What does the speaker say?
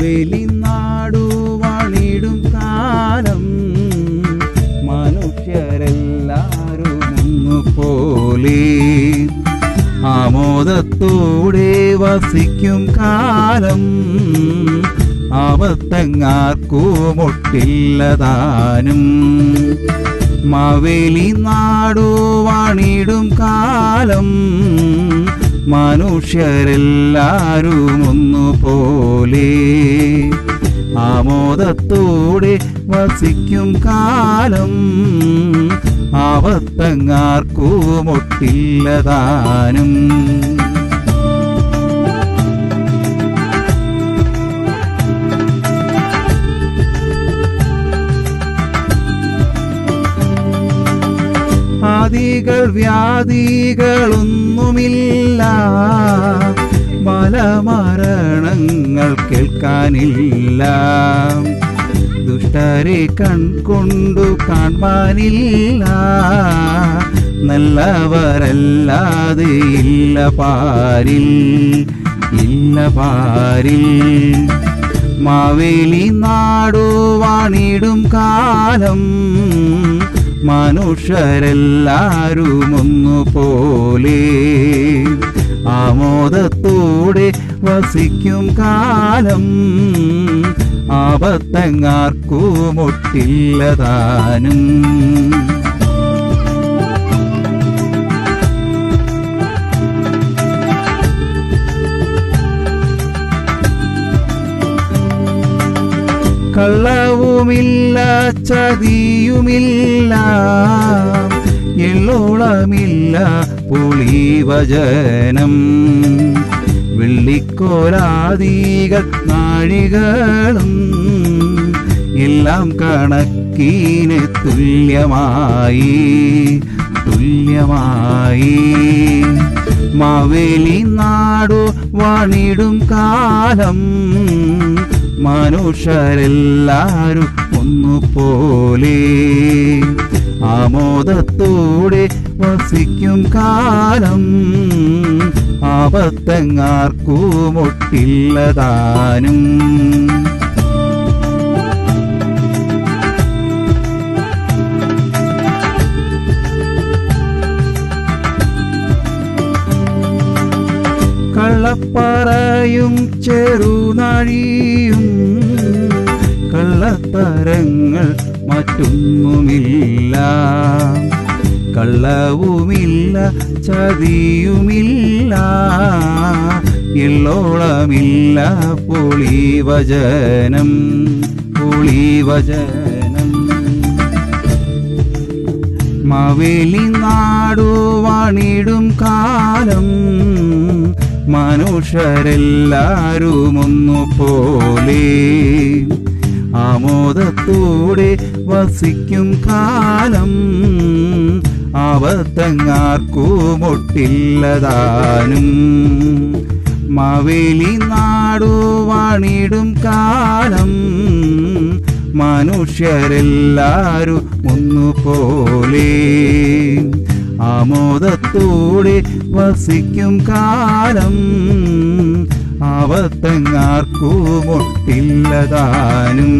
മാവേലി നാടു വാണിടും കാലം. മനുഷ്യരെല്ലാരും ഒന്നുപോലെ ആമോദത്തോടെ വസിക്കും കാലം. ആപത്തങ്ങാർക്കുമൊട്ടില്ലതാനും മാവേലി നാടു വാണിടും കാലം. മനുഷ്യരെല്ലാരും ഒന്നുപോലെ ആമോദത്തോടെ വസിക്കും കാലം ആപത്തങ്ങാർക്കുമൊട്ടില്ലതാനും ആദികൾ വ്യാധികളൊന്നുമില്ല. മലമരണങ്ങൾ കേൾക്കാനില്ല. ദുഷ്ടരെ കൺകൊണ്ടു കാണാനില്ല നല്ലവരല്ലാതെ ഇല്ല പാരിൽ ഇല്ല പാരിൽ. മാവേലി നാടുവാണിടും കാലം. മനുഷ്യരെല്ലാരും ഒന്നുപോലെ ആമോദത്തോടെ വസിക്കും കാലം ആപത്തങ്ങാർക്കുമൊട്ടില്ലതാനും കള്ളവുമില്ല ചതിയുമില്ല എള്ളോളമില്ല പുളിവചനം. വെള്ളിക്കോലാദികൾ നാഴികളും എല്ലാം കണക്കിന് തുല്യമായി തുല്യമായി. മാവേലി നാടു വാണിടും കാലം മനുഷ്യരെല്ലാരും ഒന്നുപോലെ ആമോദത്തോടെ വസിക്കും കാലം ആപത്തങ്ങാർക്കുമൊട്ടില്ലതാനും. കള്ളപ്പറയും ചെറുനാഴിയും കള്ളത്തരങ്ങൾ മറ്റൊന്നുമില്ല. കള്ളവുമില്ല ചതിയുമില്ല ഇള്ളോളമില്ല പുളിവചനം പുളിവചനം. മവേലി നാടു വാണിടും കാലം മനുഷ്യരെല്ലാരും ഒന്നുപോലെ ആമോദത്തോടെ വസിക്കും കാലം ആപത്തങ്ങാർക്കുമൊട്ടില്ലതാനും. മാവേലി നാടു വാണിടും കാലം മനുഷ്യരെല്ലാരും ഒന്നുപോലെ ആമോദത്തോടെ വസിക്കും കാലം ആപത്തങ്ങാർക്കുമൊട്ടില്ലതാനും